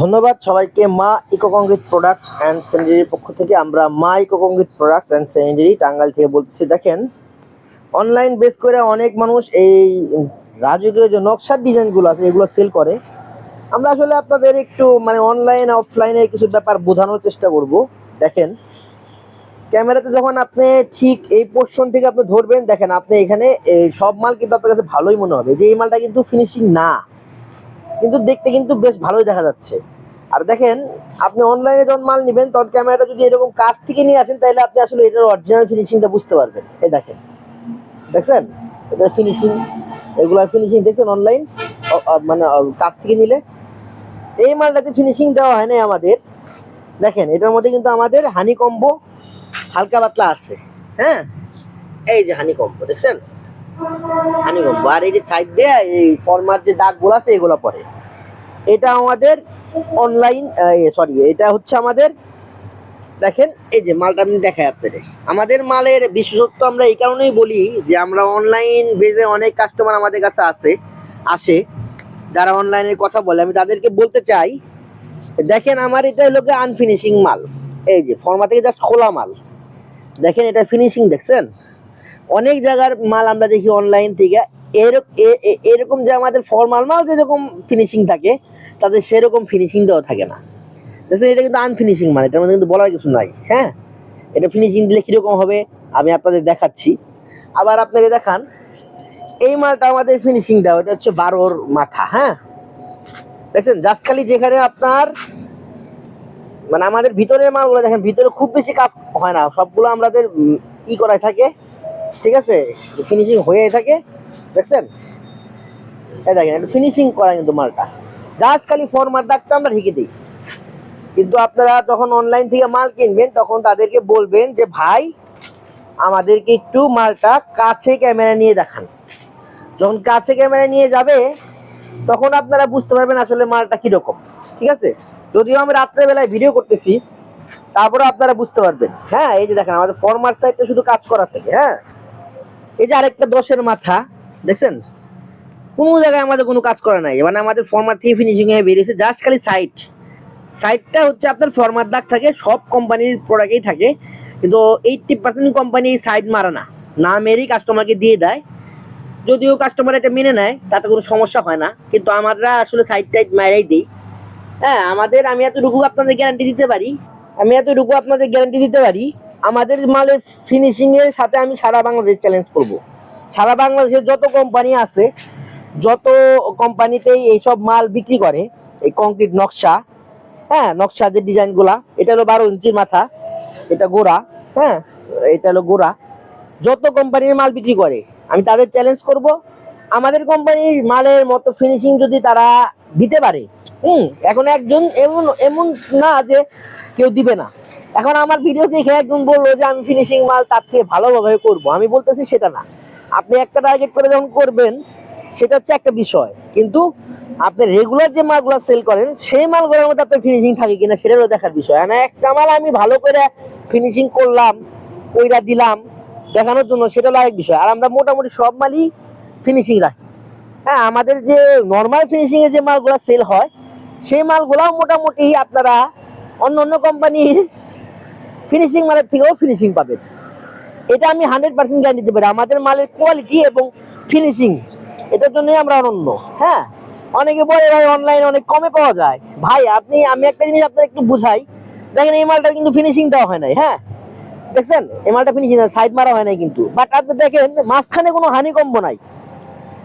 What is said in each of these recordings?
ধন্যবাদ সবাইকে মা ইকো প্রোডাক্টস অ্যান্ড স্যানিটারির পক্ষ থেকে। আমরা Maa eco products and sanitary Tangail থেকে বলতেছি, দেখেন। অনলাইন বেস করে অনেক মানুষ এই রাজকীয় যে নকশার ডিজাইনগুলো আছে, এগুলো সেল করে। আমরা আসলে আপনাদের একটু মানে অনলাইন অফলাইনে কিছু ব্যাপার বোঝানোর চেষ্টা করব। দেখেন, ক্যামেরাতে যখন আপনি ঠিক এই পোর্শন থেকে আপনি ধরবেন, দেখেন আপনি এখানে সব মাল কিন্তু আপনার কাছে ভালোই মনে হবে যে এই মালটা কিন্তু ফিনিশিং না। কিন্তু দেখতে কিন্তু বেশ ভালোই দেখা যাচ্ছে। আর দেখেন, আপনি অনলাইনে যখন মাল নেবেন, তখন ক্যামেরাটা যদি এরকম কাছ থেকে নিয়ে আসেন, তাহলে আপনি আসলে এটার অরিজিনাল ফিনিশিংটা বুঝতে পারবেন। এই দেখেন, দেখছেন? এটার ফিনিশিং এগুলার ফিনিশিং দেখছেন অনলাইন মানে কাছ থেকে নিলে। এই মালটাতে ফিনিশিং দেওয়া হয় না আমাদের। দেখেন, এটার মধ্যে কিন্তু আমাদের হানি কম্বো হালকা পাতলা আছে। হ্যাঁ? এই যে হানি কম্বো দেখছেন? হানি কম্বো আর এই যে সাইড দিয়ে, এই ফর্মার যে দাগগুলো আছে, এগুলো পরে। এটা আমাদের অনলাইন সরি এটা হচ্ছে আমাদের, দেখেন, এই যে মালটা আমি দেখাই আপনাদের। আমাদের মালের বিশেষত্ব আমরা এই কারণেই বলি যে আমরা অনলাইন বেজে অনেক কাস্টমার আমাদের কাছে আসে আসে, যারা অনলাইনের কথা বলে। আমি তাদেরকে বলতে চাই, দেখেন আমার এটা হলো আনফিনিশিং মাল। এই যে ফর্মা থেকে জাস্ট খোলা মাল। দেখেন এটা ফিনিশিং দেখছেন? অনেক জায়গার মাল আমরা দেখি অনলাইন থেকে। এরকম যে আমাদের ফর্মাল মাল যেরকম ফিনিশিং থাকে তাদের সেরকম ফিনিশিং দেওয়া থাকে না। দেখছেন, এটা কিন্তু আনফিনিশিং মাল, এটার মধ্যে কিন্তু বলার কিছু নাই হ্যাঁ? এটা ফিনিশিং দিলে কীরকম হবে, আমি আপনাদের দেখাচ্ছি। আবার আপনারা দেখান, এই মালটা আমাদের ফিনিশিং দেওয়া, এটা হচ্ছে বারোর মাথা হ্যাঁ? দেখছেন জাস্ট খালি যেখানে আপনার মানে আমাদের ভিতরের মালগুলো দেখেন, ভিতরে খুব বেশি কাজ হয় না, সবগুলো আমাদের ই করাই থাকে। ঠিক আছে? ফিনিশিং হয়ে থাকে। দেখছেন? এই দেখেন এটা ফিনিশিং করা কিন্তু মালটা। জাস্ট খালি ফরমার দাগটা আমরা ঢেকে দিই। কিন্তু আপনারা যখন অনলাইন থেকে মাল কিনবেন, তখন তাদেরকে বলবেন যে, ভাই, আমাদেরকে একটু মালটা কাছে ক্যামেরা নিয়ে দেখান। যখন কাছে ক্যামেরা নিয়ে যাবে, তখন আপনারা বুঝতে পারবেন আসলে মালটা কীরকম। ঠিক আছে? যদিও আমি রাত্রেবেলায় ভিডিও করতেছি তারপরে আপনারা বুঝতে পারবেন। হ্যাঁ এই যে দেখেন, আমাদের ফরমার সাইডটা শুধু কাজ করা থাকে হ্যাঁ? এই যে আরেকটা দশের মাথা, দেখছেন? কোনো জায়গায় আমাদের কোনো কাজ করা নাই। মানে আমাদের ফর্মার থেকে ফিনিশিং হয়ে বেরিয়েছে জাস্ট খালি সাইড সাইডটা হচ্ছে আপনার ফর্মার দাগ থাকে, সব কোম্পানির প্রোডাক্টেই থাকে। কিন্তু এইটটি পার্সেন্ট কোম্পানি সাইড মারা না। না মেরেই কাস্টমারকে দিয়ে দেয়। যদিও কাস্টমার এটা মেনে নেয়, তাতে কোনো সমস্যা হয় না। কিন্তু আমরা আসলে সাইড টাইড মারাই দিই। হ্যাঁ আমাদের, আমি এতটুকু আপনাদের গ্যারান্টি দিতে পারি। আমি এতটুকু আপনাদের গ্যারান্টি দিতে পারি আমাদের মালের ফিনিশিং এর সাথে আমি সারা বাংলাদেশ চ্যালেঞ্জ করব। সারা বাংলাদেশে যত কোম্পানি আছে, যত কোম্পানিতেই এইসব মাল বিক্রি করে, এই কংক্রিট নকশা হ্যাঁ নকশা যে ডিজাইনগুলা এটা হলো বারো ইঞ্চির মাথা, এটা গোড়া হ্যাঁ এটা হলো গোড়া। যত কোম্পানির মাল বিক্রি করে, আমি তাদের চ্যালেঞ্জ করব। আমাদের কোম্পানির মালের মতো ফিনিশিং যদি তারা দিতে পারে, হুম, এখন একজন এমন এমন না যে কেউ দিবে না। এখন আমার ভিডিও দেখে একজন বলল যে, আমি ফিনিশিং মাল তার থেকে ভালোভাবে করব। আমি বলতেছি, সেটা না। আপনি একটা টার্গেট করে যখন করবেন, সেটা হচ্ছে একটা বিষয়। কিন্তু আপনি রেগুলার যে মালগুলো সেল করেন, সেই মালগুলোর মধ্যে আপনার ফিনিশিং থাকে কিনা, সেটারও দেখার বিষয়। না একটা মাল আমি ভালো করে ফিনিশিং করলাম, কইরা দিলাম, দেখানোর জন্য সেটা আরেক বিষয়। আর আমরা মোটামুটি সব মালই ফিনিশিং রাখি। হ্যাঁ আমাদের যে নর্মাল ফিনিশিং এ যে মালগুলো সেল হয়, সেই মালগুলাও মোটামুটি আপনারা অন্য অন্য কোম্পানির ফিনিশিং মালের থেকেও ফিনিশিং পাবেন এটা আমি হান্ড্রেড পার্সেন্ট গ্যারান্টি দিতে পারি। আমাদের মালের কোয়ালিটি এবং ফিনিশিং এটার জন্যই আমরা অনন্য। হ্যাঁ? অনেকে বলে, ভাই অনলাইনে অনেক কমে পাওয়া যায়। ভাই, আপনি, আমি একটা জিনিস আপনার একটু বুঝাই। দেখেন, এই মালটার কিন্তু ফিনিশিং দেওয়া হয় নাই হ্যাঁ? দেখছেন? এই মালটা ফিনিশিং সাইড মারা হয় নাই কিন্তু। বাট আপনি দেখেন, মাঝখানে কোনো হানিকম্ব নাই।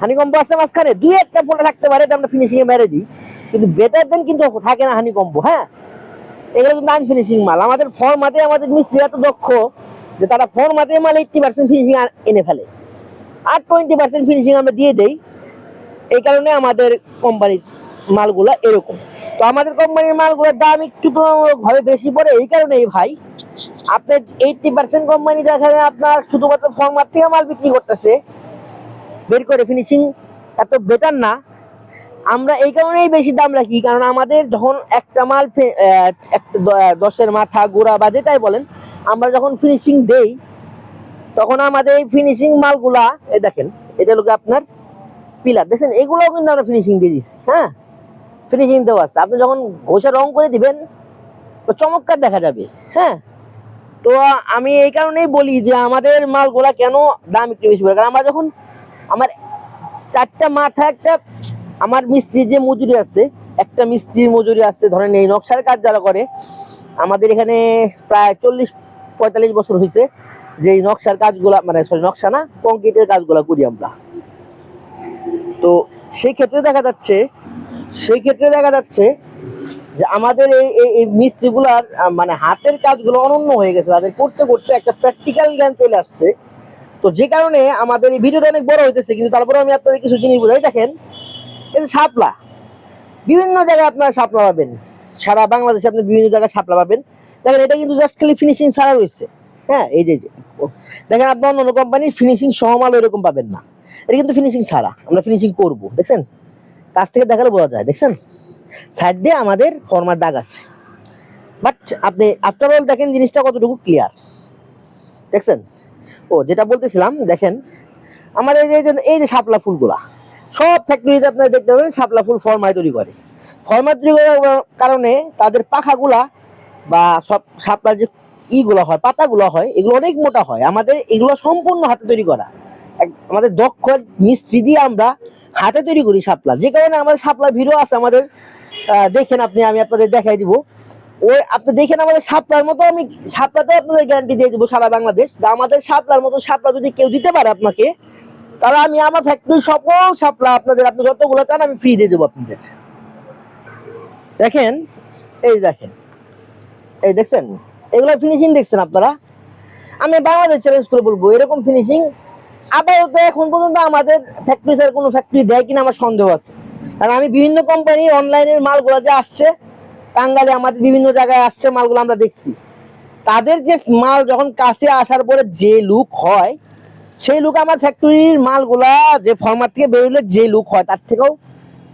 হানিকম্ব আছে মাঝখানে। দুই একটা পড়ে থাকতে পারে, এটা আমরা ফিনিশিং এ মেরে দিই। কিন্তু বেটার দেন কিন্তু থাকে না হানিকম্ব হ্যাঁ? এগুলো কিন্তু আনফিনিশিং মাল। আমাদের ফর্মাতে আমাদের মিস্ত্রি এত দক্ষ যে তারা ফর্মাতে মাল এইটটি পার্সেন্ট ফিনিশিং এনে ফেলে। আর টোয়েন্টি পার্সেন্ট ফিনিশিং আমরা দিয়ে দেই। এই কারণে আমাদের কোম্পানির মালগুলো এরকম। তো আমাদের কোম্পানির মালগুলোর দাম একটু তুলনামূলকভাবে বেশি পড়ে এই কারণেই ভাই আপনার এইটটি পার্সেন্ট কোম্পানি যেখানে আপনার শুধুমাত্র ফর্মার থেকে মাল বিক্রি করতেছে। বের করে ফিনিশিং এত বেটার না। আমরা এই কারণেই বেশি দাম রাখি, কারণ আমাদের যখন একটা মাল দশের মাথা গোড়া বা যেটাই বলেন, আমরা যখন ফিনিশিং দেই, তখন আমাদের এই ফিনিশিং মালগুলা, এই দেখেন, এটা লোকে আপনার পিলার দেখেন, এগুলোও কিন্তু আমরা ফিনিশিং দিয়ে দিচ্ছি হ্যাঁ? ফিনিশিং দেওয়া আছে। আপনি যখন ঘষে রং করে দিবেন, তো চমৎকার দেখা যাবে হ্যাঁ? তো আমি এই কারণেই বলি যে আমাদের মালগুলা কেন দাম একটু বেশি পড়ে কারণ আমরা যখন আমার চারটা মাথা একটা আমার মিস্ত্রির যে মজুরি আছে, একটা মিস্ত্রির মজুরি আছে, ধরেন এই নকশার কাজ যারা করে, আমাদের এখানে প্রায় চল্লিশ, পঁয়তাল্লিশ বছর হয়েছে যে এই নকশার কাজগুলা মানে সরি নকশা না, কংক্রিটের কাজগুলা করি আমরা। তো সেই ক্ষেত্রে দেখা যাচ্ছে সেই ক্ষেত্রে দেখা যাচ্ছে যে আমাদের এই- এই মিস্ত্রিগুলার মানে হাতের কাজগুলো অনন্য হয়ে গেছে। তাদের করতে করতে একটা প্র্যাকটিক্যাল জ্ঞান চলে আসছে। তো যে কারণে আমাদের এই ভিডিওটা অনেক বড় হইতেছে, কিন্তু তারপরে আমি আপনাদের কিছু জিনিস বোঝাই। দেখেন যে শাপলা, বিভিন্ন জায়গায় আপনারা শাপলা পাবেন। সারা বাংলাদেশে আপনি বিভিন্ন জায়গায় শাপলা পাবেন। দেখেন, এটা কিন্তু জাস্ট খালি ফিনিশিং ছাড়া রয়েছে। হ্যাঁ এই যে যে। দেখেন, আপনি অন্য কোম্পানির ফিনিশিং সহমাল এরকম পাবেন না। এটা কিন্তু ফিনিশিং ছাড়া, আমরা ফিনিশিং করব, দেখছেন? কাছ থেকে দেখালে বোঝা যায়, দেখছেন? সাইড দিয়ে আমাদের ফর্মার দাগ আছে। বাট আপনি আফটার অল দেখেন, জিনিসটা কতটুকু ক্লিয়ার দেখছেন? ও, যেটা বলতেছিলাম, দেখেন আমার এই যে- এই যে শাপলা ফুলগুলা সব ফ্যাক্টরিতে আপনারা দেখতে পাবেন শাপলা ফুল ফর্মায় তৈরি করে। ফর্মায় তৈরি করার কারণে তাদের পাখাগুলা বা সব শাপলার যে ইগুলো হয়, পাতাগুলো হয়, এগুলো অনেক মোটা হয়। আমাদের এগুলো সম্পূর্ণ হাতে তৈরি করা। আমাদের দক্ষ মিস্ত্রি দিয়ে আমরা হাতে তৈরি করি শাপলা। যে কারণে আমাদের শাপলার ভিডিও আছে আমাদের দেখেন আপনি, আমি আপনাদের দেখাই দিব। ওই আপনি দেখেন আমাদের শাপলার মতো আমি শাপলাতে আপনাদের গ্যারান্টি দিয়ে দেবো সারা বাংলাদেশ। আমাদের শাপলার মতো শাপলা যদি কেউ দিতে পারে আপনাকে তাহলে আমি আমার ফ্যাক্টরির সকল শাপলা আপনাদের, আপনি যতগুলো চান, আমি ফ্রি দিয়ে দেবো আপনাদের। দেখেন, এই দেখেন, এই দেখছেন? এগুলো ফিনিশিং দেখছেন আপনারা? আমি বাংলাদেশ চ্যালেঞ্জ করে বলব, এরকম ফিনিশিং আপাতত এখন পর্যন্ত আমাদের ফ্যাক্টরিতে কোনো ফ্যাক্টরি দেয় কিনা আমার সন্দেহ আছে। কারণ আমি বিভিন্ন কোম্পানি অনলাইনের মালগুলো যে আসছে টাঙ্গালে আমাদের বিভিন্ন জায়গায় আসছে মালগুলো আমরা দেখছি। তাদের যে মাল যখন কাছে আসার পরে যে লুক হয় সেই লুক আমার ফ্যাক্টরির মালগুলা যে ফর্মার থেকে বেরোলে যে লুক হয়, তার থেকেও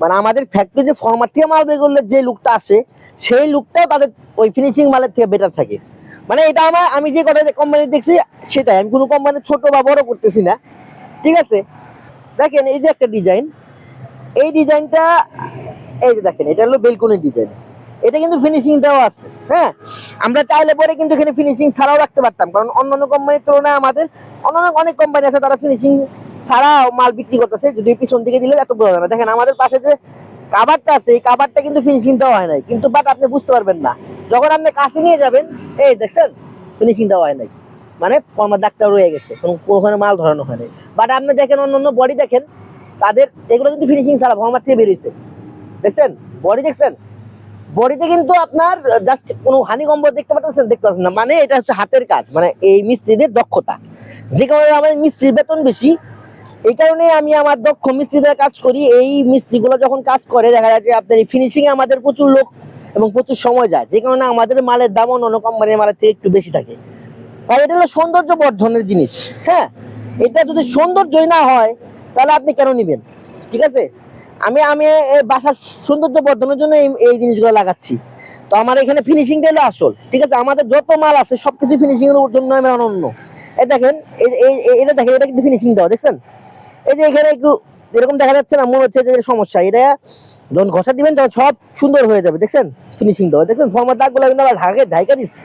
মানে আমাদের ফ্যাক্টরি যে ফর্মার থেকে মাল বের করলে যে লুকটা আসে, সেই লুকটাও তাদের ওই ফিনিশিং মালের থেকে বেটার থাকে। মানে এটা আমার, আমি যে কটা কোম্পানি দেখছি, সেটাই। আমি কোনো কোম্পানি ছোট বা বড় করতেছি না। ঠিক আছে? দেখেন, এই যে একটা ডিজাইন এই ডিজাইনটা এই যে দেখেন, এটা হলো বেলকনির ডিজাইন এটা কিন্তু ফিনিশিং দেওয়া আছে হ্যাঁ? আমরা চাইলে পরে কিন্তু এখানে ফিনিশিং ছাড়াও রাখতে পারতাম, কারণ অন্যান্য কোম্পানির তুলনায় আমাদের অন্যান্য অনেক কোম্পানি আছে তারা ফিনিশিং ছাড়াও মাল বিক্রি করতেছে যদি পিছন দিকে দিলে এত বোঝা না। দেখেন, আমাদের পাশে যে কাবারটা আছে, এই কাবারটা কিন্তু ফিনিশিং দেওয়া হয় নাই। কিন্তু বাট আপনি বুঝতে পারবেন না, যখন আপনি কাছে নিয়ে যাবেন, এই দেখছেন ফিনিশিং দেওয়া হয় নাই। মানে কর্মার দাগটা রয়ে গেছে ওখানে মাল ধরানো হয় নাই। বাট আপনি দেখেন অন্য অন্য বডি দেখেন, তাদের এগুলো কিন্তু ফিনিশিং ছাড়া ফর্মার থেকে বেরিয়েছে দেখছেন? বডি দেখছেন? বডিতে কিন্তু আপনার জাস্ট কোনো হানিকম্ব দেখতে পাচ্ছেন দেখতে পাচ্ছেন না। মানে এটা হচ্ছে হাতের কাজ মানে এই মিস্ত্রিদের দক্ষতা। যে কারণে আমাদের মিস্ত্রির বেতন বেশি, এই কারণে আমি আমার দক্ষ মিস্ত্রিদের কাজ করি। এই মিস্ত্রিগুলো যখন কাজ করে, দেখা যাচ্ছে আপনার এই ফিনিশিং এ আমাদের প্রচুর লোক এবং প্রচুর সময় যায়। যে কারণে আমাদের মালের দাম অন্য কোম্পানির মালের থেকে একটু বেশি থাকে। আর এটা হলো সৌন্দর্য বর্ধনের জিনিস হ্যাঁ? এটা যদি সৌন্দর্যই না হয়, তাহলে আপনি কেন নেবেন? ঠিক আছে? আমি আমি বাসার সৌন্দর্য বর্ধনের জন্য এই- জিনিসগুলো লাগাচ্ছি। তো আমার এখানে ফিনিশিংটা হলো আসল, ঠিক আছে? আমাদের যত মাল আছে, সবকিছু ফিনিশিং এর জন্য আমি অনন্য। এই দেখেন এটা দেখেন, এটা কিন্তু ফিনিশিং দেওয়া, দেখছেন? এই যে এখানে একটু এরকম দেখা যাচ্ছে না, মনে হচ্ছে যে সমস্যা। এটা যখন ঘষা দিবেন, তখন সব সুন্দর হয়ে যাবে, দেখছেন? ফিনিশিং দেওয়া, দেখছেন? ফর্মার দাগগুলো কিন্তু আবার ঢাকে ঢাকা দিচ্ছে।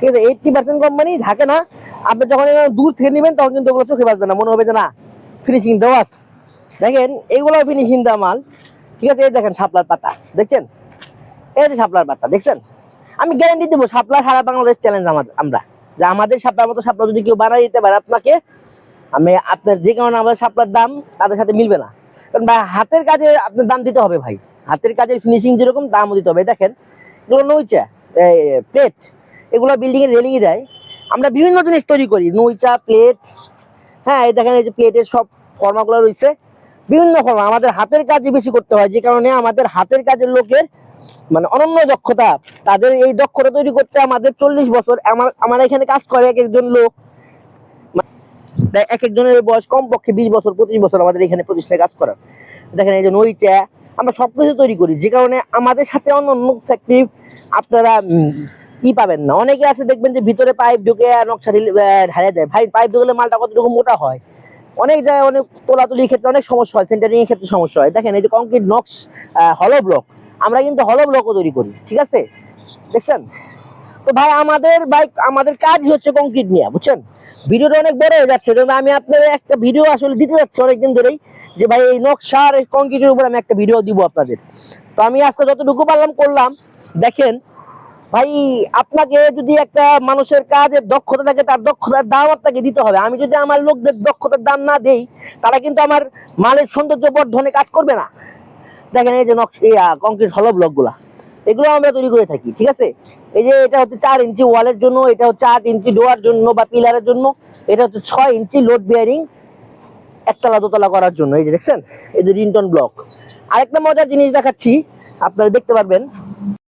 ঠিক আছে? এইটটি পার্সেন্ট কোম্পানি থাকে না। আপনি যখন দূর থেকে নেবেন, তখন কিন্তু ওগুলো চোখে বাঁচবে না। মনে হবে যে না ফিনিশিং দেওয়া আছে। দেখেন, এগুলো ফিনিশিং দেওয়া মাল। ঠিক আছে, এই দেখেন শাপলার পাতা। দেখছেন? এই যে শাপলার পাতা, দেখছেন? আমি গ্যারান্টি দেবো, শাপলা সারা বাংলাদেশ চ্যালেঞ্জ আমাদের আমরা। যে আমাদের শাপলার মতো শাপলা যদি কেউ বানাই দিতে পারে আপনাকে, আমি আপনার যে কারণে আমাদের শাপলার দাম তাদের সাথে মিলবে না। কারণ ভাই, হাতের কাজে আপনার দাম দিতে হবে ভাই। হাতের কাজের ফিনিশিং যেরকম, দামও দিতে হবে। দেখেন, এগুলো নইচা প্লেট এগুলো বিল্ডিং এর রেলিং দেয়। আমরা বিভিন্ন জিনিস তৈরি করি, নইচা প্লেট হ্যাঁ এই দেখেন এই যে প্লেটের সব ফর্মাগুলো রয়েছে। বিভিন্ন ফর্মা আমাদের হাতের কাজই বেশি করতে হয়, যে কারণে আমাদের হাতের কাজের লোকের মানে অনন্য দক্ষতা, তাদের এই দক্ষতা তৈরি করতে আমাদের চল্লিশ বছর, আমার আমার এখানে কাজ করে এক একজন লোক। এক একজনের বয়স কমপক্ষে বিশ বছর, পঁচিশ বছর আমাদের এখানে প্রতিষ্ঠানে কাজ করার। দেখেন এই যে নইচা আমরা সবকিছু তৈরি করি, যে কারণে আমাদের সাথে অন্য অন্য ফ্যাক্টরি আপনারা ই পাবেন না। অনেকে আছে দেখবেন যে ভিতরে পাইপ ঢুকে নকশা ঢালা যায়। ভাই পাইপ ঢুকলে মালটা কতটুকু মোটা হয়? অনেক জায়গায় অনেক তোলাতুলির ক্ষেত্রে অনেক সমস্যা হয় সেন্টারিং এর ক্ষেত্রে সমস্যা হয়। দেখেন এই যে কংক্রিট নকশ হলো ব্লক আমরা কিন্তু হলো ব্লকও তৈরি করি, ঠিক আছে? দেখছেন? তো ভাই, আমাদের ভাই, আমাদের কাজই হচ্ছে কংক্রিট নিয়ে, বুঝছেন? ভিডিওটা অনেক বড় হয়ে যাচ্ছে তবে আমি আপনাদের একটা ভিডিও আসলে দিতে যাচ্ছি অনেকদিন ধরেই, যে ভাই, এই নকশার কংক্রিটের উপর আমি একটা ভিডিও দিব আপনাদের। তো আমি আজকে যতটুকু পারলাম করলাম, দেখেন ভাই, আপনাকে যদি একটা মানুষের কাজের দক্ষতা থাকে, তার দক্ষতার দাম আপনাকে দিতে হবে। আমি যদি আমার লোকদের দক্ষতার দাম না দেই, তারা কিন্তু আমার মালের সৌন্দর্য বর্ধনে কাজ করবে না। দেখেন এই যে নকশা কংক্রিট হলো ব্লকগুলা এগুলো আমরা তৈরি করে থাকি, ঠিক আছে? এই যে এটা হচ্ছে চার ইঞ্চি ওয়ালের জন্য, এটা হচ্ছে আট ইঞ্চি ডোয়ার জন্য বা পিলারের জন্য, এটা হচ্ছে ছয় ইঞ্চি লোড বিয়ারিং একতলা দোতলা করার জন্য, এই যে দেখছেন? এই যে রিন্টন ব্লক আরেকটা মজার জিনিস দেখাচ্ছি, আপনারা দেখতে পারবেন।